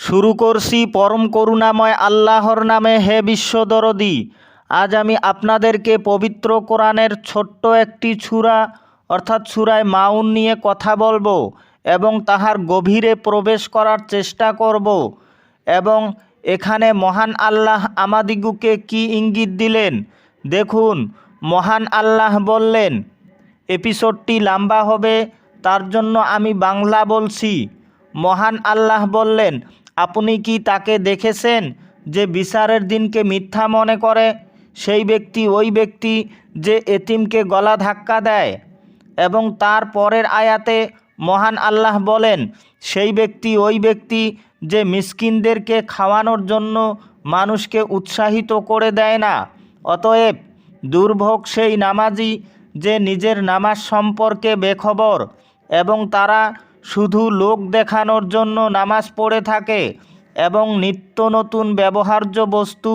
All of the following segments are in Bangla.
শুরু করছি পরম করুণাময় আল্লাহর নামে হে বিশ্বদরদি। আজ আমি আপনাদেরকে পবিত্র কোরআনের ছোট্ট একটি ছুরা, অর্থাৎ ছুরায় মাউন নিয়ে কথা বলব এবং তাহার গভীরে প্রবেশ করার চেষ্টা করব এবং এখানে মহান আল্লাহ আমাদিগুকে কি ইঙ্গিত দিলেন? দেখুন, মহান আল্লাহ বললেন, এপিসোডটি লম্বা হবে, তার জন্য আমি বাংলা বলছি। মহান আল্লাহ বললেন আপনি কি তাকে দেখেছেন যে বিচারের দিনকে মিথ্যা মনে করে? সেই ব্যক্তি ওই ব্যক্তি যে এতিমকে গলা ধাক্কা দেয়। এবং তার পরের আয়াতে মহান আল্লাহ বলেন, সেই ব্যক্তি ওই ব্যক্তি যে মিসকিনদেরকে খাওয়ানোর জন্য মানুষকে উৎসাহিত করে দেয় না। অতএব দুর্ভোগ সেই নামাজি যে নিজের নামাজ সম্পর্কে বেখবর এবং তারা শুধু লোক দেখানোর জন্য নামাজ পড়ে থাকে এবং নিত্য নতুন ব্যবহার্য বস্তু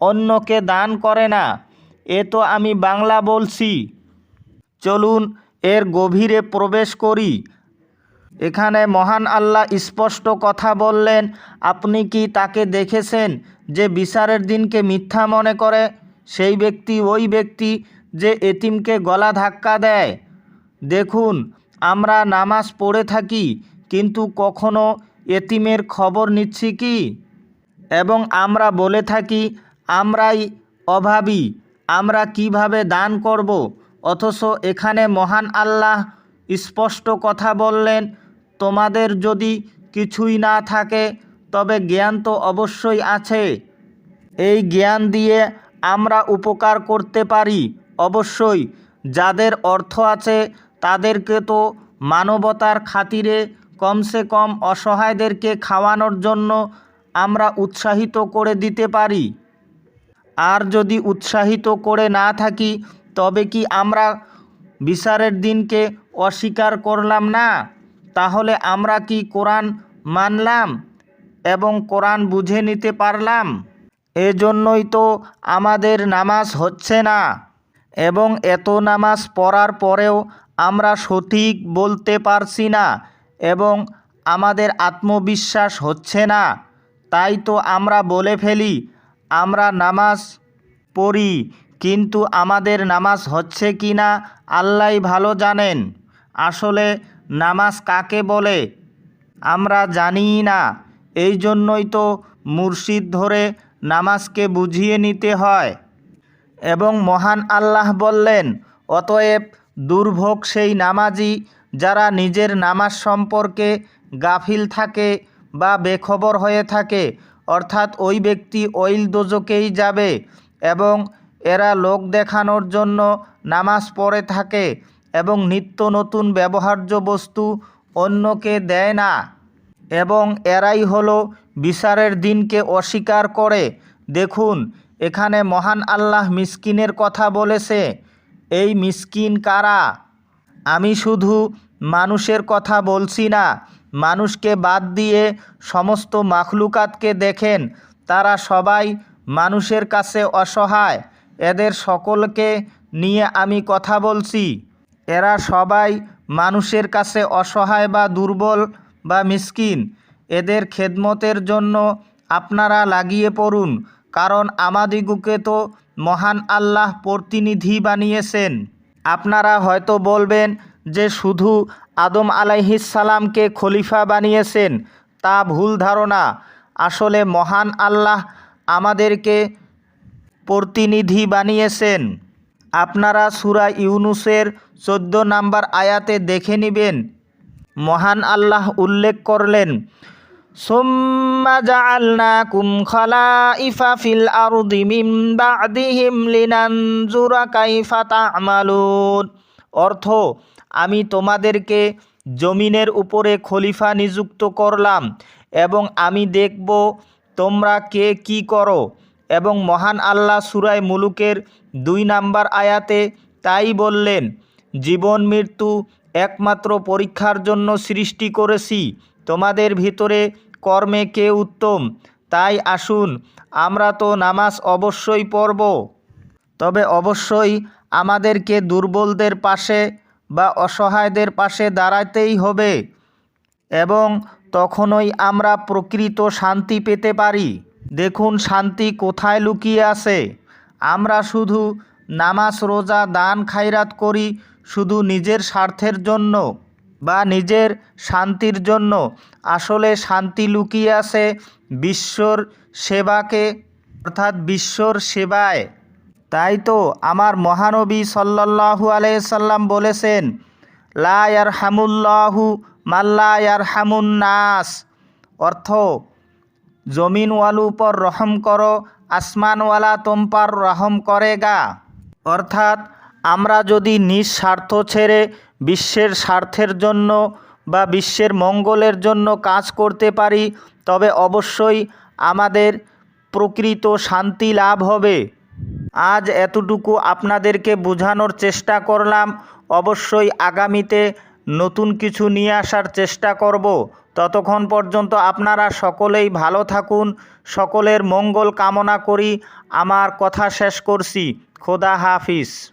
অন্যকে দান করে না, এ তো আমি বাংলা বলছি। চলুন এর গভীরে প্রবেশ করি। এখানে মহান আল্লাহ স্পষ্ট কথা বললেন, আপনি কি তাকে দেখেছেন যে বিচারের দিনকে মিথ্যা মনে করে? সেই ব্যক্তি ওই ব্যক্তি যে এতিমকে গলা ধাক্কা দেয়। দেখুন আমরা নামাজ পড়ে থাকি, কিন্তু কখনো এতিমের খবর নিচ্ছি কি? এবং আমরা বলে থাকি, আমরাই অভাবী, আমরা কীভাবে দান করব? অথচ এখানে মহান আল্লাহ স্পষ্ট কথা বললেন, তোমাদের যদি কিছুই না থাকে, তবে জ্ঞান তো অবশ্যই আছে। এই জ্ঞান দিয়ে আমরা উপকার করতে পারি, অবশ্যই। যাদের অর্থ আছে তাদেরকে তো মানবতার খাতিরে কমসে কম অসহায়দেরকে খাওয়ানোর জন্য আমরা উৎসাহিত করে দিতে পারি। আর যদি উৎসাহিত করে না থাকি, তবে কি আমরা বিচারের দিনকে অস্বীকার করলাম না? তাহলে আমরা কি কোরআন মানলাম এবং কোরআন বুঝে নিতে পারলাম? এজন্যই তো আমাদের নামাজ হচ্ছে না। এবং এত নামাজ পড়ার পরেও আমরা সঠিক বলতে পারছি না এবং আমাদের আত্মবিশ্বাস হচ্ছে না। তাই তো আমরা বলে ফেলি, আমরা নামাজ পড়ি, কিন্তু আমাদের নামাজ হচ্ছে কি না আল্লাহ ভালো জানেন। আসলে নামাজ কাকে বলে? আমরা জানিই না। এই জন্যই তো মুর্শিদ ধরে নামাজকে বুঝিয়ে নিতে হয়। এবং মহান আল্লাহ বললেন, অতএব দুর্ভোগ সেই নামাজি যারা নিজের নামাজ সম্পর্কে গাফিল থাকে বা বেখবর হয়ে থাকে। অর্থাৎ ওই ব্যক্তি ওইল দোজকেই যাবে এবং এরা লোক দেখানোর জন্য নামাজ পড়ে থাকে এবং নিত্য নতুন ব্যবহার্য বস্তু অন্যকে দেয় না এবং এরাই হলো বিচারের দিনকে অস্বীকার করে। দেখুন, এখানে মহান আল্লাহ মিসকিনের কথা বলেছে। এই মিসকিন কারা? আমি শুধু মানুষের কথা বলছি না, মানুষকে বাদ দিয়ে সমস্ত মাখলুকাতকে দেখেন। তারা সবাই মানুষের কাছে অসহায়। এদের সকলকে নিয়ে আমি কথা বলছি। এরা সবাই মানুষের কাছে অসহায় বা দুর্বল বা মিসকিন। এদের খেদমতের জন্য আপনারা লাগিয়ে পড়ুন, কারণ আমাদিগুকে তো মহান আল্লাহ প্রতিনিধি বানিয়েছেন। আপনারা হয়তো বলবেন যে শুধু আদম আলাইহিসালামকে খলিফা বানিয়েছেন, তা ভুল ধারণা। আসলে মহান আল্লাহ আমাদেরকে প্রতিনিধি বানিয়েছেন। আপনারা সুরা ইউনুসের চোদ্দ নাম্বার আয়াতে দেখে নেবেন, মহান আল্লাহ উল্লেখ করলেন জাআলনাকুম খালাইফা ফিল আরদি মিন বা'দিহিম লিনানজুরা কাইফা তা'মালুন অর্থ, আমি তোমাদেরকে জমিনের উপরে খলিফা নিযুক্ত করলাম এবং আমি দেখব তোমরা কে কি করো এবং মহান আল্লাহ সুরায় মুলুকের দুই নাম্বার আয়াতে তাই বললেন, জীবন মৃত্যু একমাত্র পরীক্ষার জন্য সৃষ্টি করেছি। তোমাদের ভিতরে কর্মে কে উত্তম? তাই আসুন, আমরা তো নামাজ অবশ্যই পড়ব। তবে অবশ্যই আমাদেরকে দুর্বলদের পাশে বা অসহায়দের পাশে দাঁড়াতেই হবে এবং তখনই আমরা প্রকৃত শান্তি পেতে পারি। দেখুন শান্তি কোথায় লুকিয়ে আছে। আমরা শুধু নামাজ, রোজা, দান, খায়রাত করি শুধু নিজের স্বার্থের জন্য। বা নিজের শান্তির জন্য আসলে শান্তি লুকিয়ে আছে বিশ্বর সেবাকে, অর্থাৎ বিশ্বর সেবায়। তাই তো আমার মহানবী সাল্লাল্লাহু আলাইসাল্লাম বলেছেন, লা ইয়ার হামুল্লাহু মাল্লা ইয়ার হামুন নাস। অর্থ জমিনওয়ালু উপর রহম করো আসমানওয়ালা তোমপার রহম করেগা। অর্থাৎ, আমরা যদি নিঃস্বার্থ ছেড়ে বিশ্বের স্বার্থের জন্য বা বিশ্বের মঙ্গলের জন্য কাজ করতে পারি, তবে অবশ্যই আমাদের প্রকৃত শান্তি লাভ হবে। আজ এতটুকু আপনাদেরকে বোঝানোর চেষ্টা করলাম। অবশ্যই আগামীতে নতুন কিছু নিয়ে আসার চেষ্টা করব। ততক্ষণ পর্যন্ত আপনারা সকলেই ভালো থাকুন। সকলের মঙ্গল কামনা করি। আমার কথা শেষ করছি। খোদা হাফিজ।